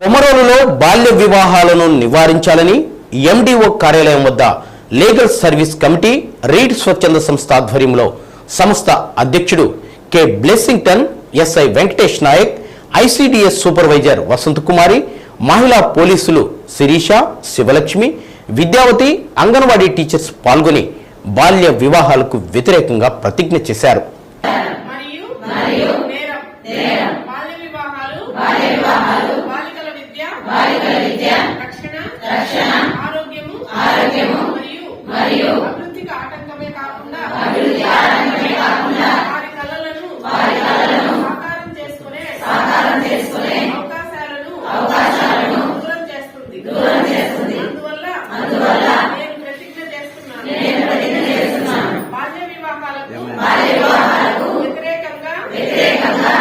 కొమరోలులో బాల్య వివాహాలను నివారించాలని ఎండిఓ కార్యాలయం వద్ద లీగల్ సర్వీస్ కమిటీ రీడ్ స్వచ్ఛంద సంస్థ ఆధ్వర్యంలో సంస్థ అధ్యక్షుడు K Blessington SI Venkatesh Naik ICDS supervisor Vasanth Kumari మహిళా పోలీసులు శిరీష శివలక్ష్మి విద్యావతి అంగన్వాడీ టీచర్స్ పాల్గొని బాల్య వివాహాలకు వ్యతిరేకంగా ప్రతిజ్ఞ చేశారు. వ్యతిరేకంగా